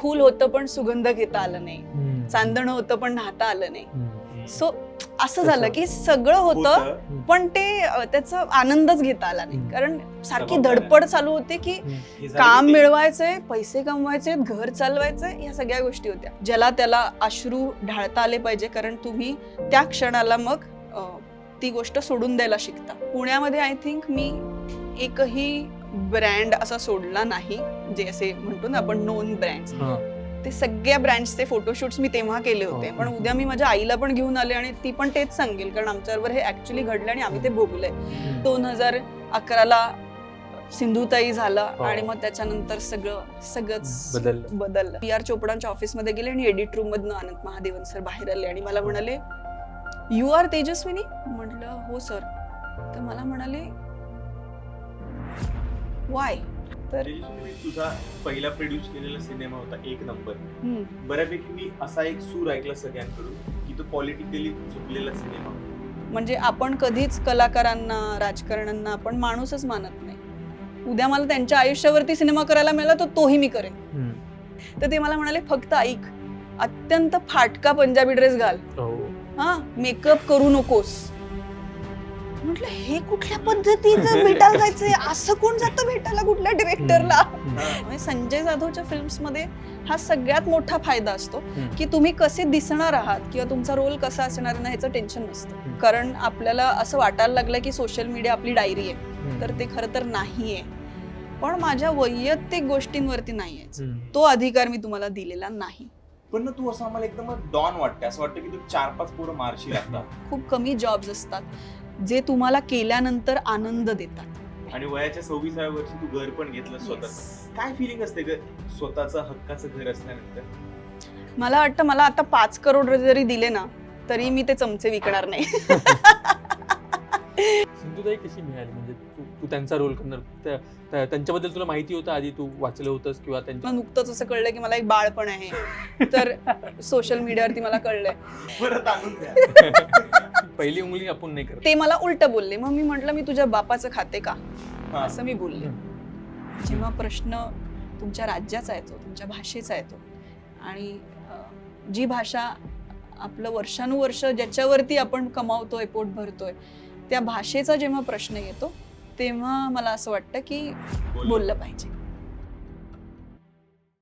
फूल होतं पण सुगंध घेता आलं नाही. चांदण होतं पण न्हाता आलं नाही. सो असं झालं. की सगळं होतं. पण ते त्याचा आनंदच घेता आला नाही. कारण सारखी. धडपड चालू होती की काम मिळवायचंय पैसे कमवायचे घर चालवायचंय या सगळ्या गोष्टी होत्या ज्याला त्याला अश्रू ढाळता आले पाहिजे कारण तुम्ही त्या क्षणाला मग अ, ती गोष्ट सोडून द्यायला शिकता पुण्यामध्ये आय थिंक मी एकही ब्रँड असा सोडला नाही जे असे म्हणतो ना आपण नोन ब्रँड हा. ते सगळ्या ब्रँड्सचे फोटोशूट्स मी तेव्हा केले होते हो. पण उद्या मी माझ्या आईला पण घेऊन आले आणि ती पण तेच सांगेल कारण आमच्याबरोबर हे ऍक्च्युली घडलं आणि आम्ही ते भोगलंय. दोन हजार अकराला सिंधुताई झाला हो. आणि मग त्याच्यानंतर सगळं सगळंच. बदललं पी आर चोपडांच्या ऑफिसमध्ये गेले आणि एडिट रूम मधनं अनंत महादेवन सर बाहेर आले आणि मला म्हणाले यू आर तेजस्विनी म्हटलं हो सर तर मला म्हणाले वाय तर तेजस्विनी, तुझा पहिला प्रोड्यूस केलेला सिनेमा होता एक नंबर बऱ्यापैकी मी असा एक सूर ऐकला सगळ्यांकडून की तो पॉलिटिकली चुकलेला सिनेमा. म्हणजे आपण कधीच कलाकारांना राजकारण्यांना आपण माणूसच मानत नाही. उद्या मला त्यांच्या आयुष्यावरती सिनेमा करायला मिळाला तर तोही मी करेन. तर ते मला म्हणाले फक्त ऐक अत्यंत फाटका पंजाबी ड्रेस घाल. हो. हा मेकअप करू नकोस. म्हटलं हे कुठल्या पद्धतीचं भेटायला जायचंय? असं कोण जातं भेटायला कुठल्या डिरेक्टरला. म्हणजे संजय जाधवच्या फिल्म्समध्ये हा सगळ्यात मोठा फायदा असतो. की तुम्ही कसे दिसणार आहात किंवा तुमचा रोल कसा असणार ना ह्याचं टेन्शन नसतं. कारण आपल्याला असं वाटायला लागलं की सोशल मीडिया आपली डायरी आहे. तर ते खरं तर नाहीये. पण माझ्या वैयक्तिक गोष्टींवरती नाहीये. तो अधिकार मी तुम्हाला दिलेला नाही. पण ना तू असं आम्हाला एकदम डॉन वाटते असं वाटतं की तू चार पाच पोरं मारशील आता. खूप कमी जॉब्स असतात. जे तुम्हाला केल्यानंतर आनंद देतात. आणि वयाच्या सव्वीसाव्या वर्षी तू घर पण घेतलं स्वतःच. काय फिलिंग असते ग? स्वतःचं हक्काचं घर असल्यानंतर? मला वाटतं मला आता पाच करोड जरी दिले ना तरी मी ते चमचे विकणार नाही. सिंधुताई कशी मिळाली? म्हणजे तू तू त्यांचा रोल करणार. त्या- त्या- त्यांच्याबद्दल तुला माहिती होतं आधी तू वाचलं होतंस किंवा त्यांच्या मला नुकतंच असं कळलं की मला एक बाळ पण आहे. तर सोशल मीडियावरती मला कळलंय. परत आणून द्या. पहिली उंगली आपण नाही करत. ते मला उलट बोलले. मग मी म्हंटल मी तुझ्या बापाचं खाते का? हा. असं मी बोलले. जेव्हा प्रश्न तुमच्या राज्याचा येतो तुमच्या भाषेचा येतो आणि अं, जी भाषा आपलं वर्षानुवर्ष ज्याच्यावरती आपण कमावतोय पोट भरतोय त्या भाषेचा जेव्हा प्रश्न येतो तेव्हा मला असं वाटतं की बोल. बोललं पाहिजे.